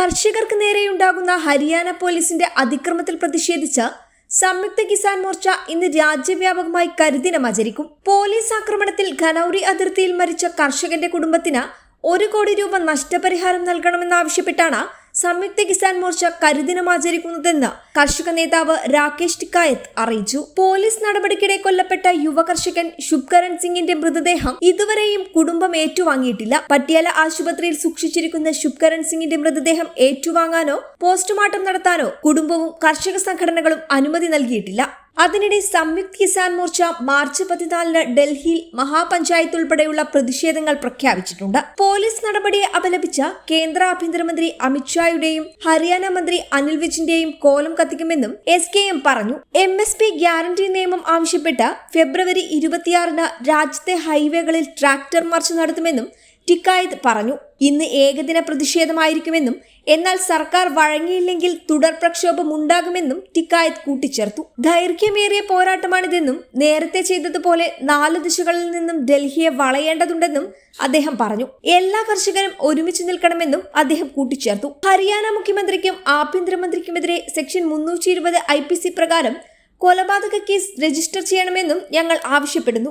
കർഷകർക്ക് നേരെയുണ്ടാകുന്ന ഹരിയാന പോലീസിന്റെ അതിക്രമത്തിൽ പ്രതിഷേധിച്ച് സംയുക്ത കിസാൻ മോർച്ച ഇന്ന് രാജ്യവ്യാപകമായി കരിദിനം ആചരിക്കും. പോലീസ് ആക്രമണത്തിൽ ഖനൌരി അതിർത്തിയിൽ മരിച്ച കർഷകന്റെ കുടുംബത്തിന് ഒരു കോടി രൂപ നഷ്ടപരിഹാരം നൽകണമെന്നാവശ്യപ്പെട്ടാണ് സംയുക്ത കിസാൻ മോർച്ച കരിദിനം ആചരിക്കുന്നതെന്ന് കർഷക നേതാവ് രാകേഷ് ടിക്കായത്ത് അറിയിച്ചു. പോലീസ് നടപടിക്കിടെ കൊല്ലപ്പെട്ട യുവ കർഷകൻ ശുഭ്കരൺ സിംഗിന്റെ മൃതദേഹം ഇതുവരെയും കുടുംബം ഏറ്റുവാങ്ങിയിട്ടില്ല. പട്ടിയാല ആശുപത്രിയിൽ സൂക്ഷിച്ചിരിക്കുന്ന ശുഭ്കരൺ സിംഗിന്റെ മൃതദേഹം ഏറ്റുവാങ്ങാനോ പോസ്റ്റ്മോർട്ടം നടത്താനോ കുടുംബവും കർഷക സംഘടനകളും അനുമതി നൽകിയിട്ടില്ല. അതിനിടെ സംയുക്ത് കിസാൻ മോർച്ച മാർച്ച് പതിനാലിന് ഡൽഹിയിൽ മഹാപഞ്ചായത്ത് ഉൾപ്പെടെയുള്ള പ്രതിഷേധങ്ങൾ പ്രഖ്യാപിച്ചിട്ടുണ്ട്. പോലീസ് നടപടിയെ അപലപിച്ച കേന്ദ്ര ആഭ്യന്തരമന്ത്രി അമിത്ഷായുടെയും ഹരിയാന മന്ത്രി അനിൽ വിജിന്റെയും കോലം കത്തിക്കുമെന്നും എസ് കെ എം പറഞ്ഞു. എം എസ് പി ഗ്യാരണ്ടി നിയമം ആവശ്യപ്പെട്ട് ഫെബ്രുവരി ഇരുപത്തിയാറിന് രാജ്യത്തെ ഹൈവേകളിൽ ട്രാക്ടർ മാർച്ച് നടത്തുമെന്നും ടിക്കായത് പറഞ്ഞു. ഇന്ന് ഏകദിന പ്രതിഷേധമായിരിക്കുമെന്നും എന്നാൽ സർക്കാർ വഴങ്ങിയില്ലെങ്കിൽ തുടർ പ്രക്ഷോഭം ഉണ്ടാകുമെന്നും ടിക്കായത് കൂട്ടിച്ചേർത്തു. ദൈർഘ്യമേറിയ പോരാട്ടമാണിതെന്നും നേരത്തെ ചെയ്തതുപോലെ നാല് ദിശകളിൽ നിന്നും ഡൽഹിയെ വളയേണ്ടതുണ്ടെന്നും അദ്ദേഹം പറഞ്ഞു. എല്ലാ കർഷകരും ഒരുമിച്ച് നിൽക്കണമെന്നും അദ്ദേഹം കൂട്ടിച്ചേർത്തു. ഹരിയാന മുഖ്യമന്ത്രിക്കും ആഭ്യന്തരമന്ത്രിക്കുമെതിരെ സെക്ഷൻ മുന്നൂറ്റി ഇരുപത് ഐ പ്രകാരം കൊലപാതക കേസ് രജിസ്റ്റർ ചെയ്യണമെന്നും ഞങ്ങൾ ആവശ്യപ്പെടുന്നു.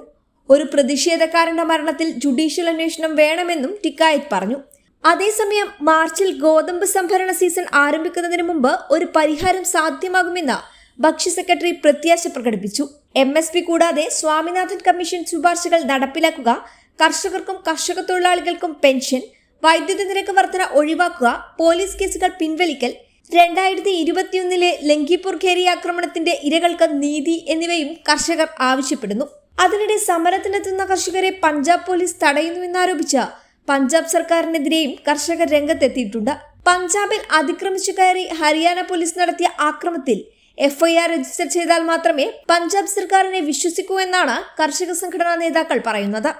ഒരു പ്രതിഷേധക്കാരന്റെ മരണത്തിൽ ജുഡീഷ്യൽ അന്വേഷണം വേണമെന്നും ടിക്കായത്ത് പറഞ്ഞു. അതേസമയം മാർച്ചിൽ ഗോതമ്പ് സംഭരണ സീസൺ ആരംഭിക്കുന്നതിന് മുമ്പ് ഒരു പരിഹാരം സാധ്യമാകുമെന്ന് ഭക്ഷ്യ സെക്രട്ടറി പ്രത്യാശ പ്രകടിപ്പിച്ചു. എം എസ് പി കൂടാതെ സ്വാമിനാഥൻ കമ്മീഷൻ ശുപാർശകൾ നടപ്പിലാക്കുക കർഷകർക്കും കർഷക തൊഴിലാളികൾക്കും പെൻഷൻ വൈദ്യുതി നിരക്ക് വർധന ഒഴിവാക്കുക പോലീസ് കേസുകൾ പിൻവലിക്കൽ രണ്ടായിരത്തി ഇരുപത്തിയൊന്നിലെ ലങ്കിപ്പൂർ ഖേരി ആക്രമണത്തിന്റെ ഇരകൾക്ക് നീതി എന്നിവയും കർഷകർ ആവശ്യപ്പെടുന്നു. അതിനിടെ സമരത്തിനെത്തുന്ന കർഷകരെ പഞ്ചാബ് പോലീസ് തടയുന്നുവെന്നാരോപിച്ച പഞ്ചാബ് സർക്കാരിനെതിരെയും കർഷകർ രംഗത്തെത്തിയിട്ടുണ്ട്. പഞ്ചാബിൽ അതിക്രമിച്ചു കയറി ഹരിയാന പോലീസ് നടത്തിയ ആക്രമത്തിൽ എഫ്ഐആർ രജിസ്റ്റർ ചെയ്താൽ മാത്രമേ പഞ്ചാബ് സർക്കാരിനെ വിശ്വസിക്കൂ എന്നാണ് കർഷക സംഘടനാ നേതാക്കൾ പറയുന്നത്.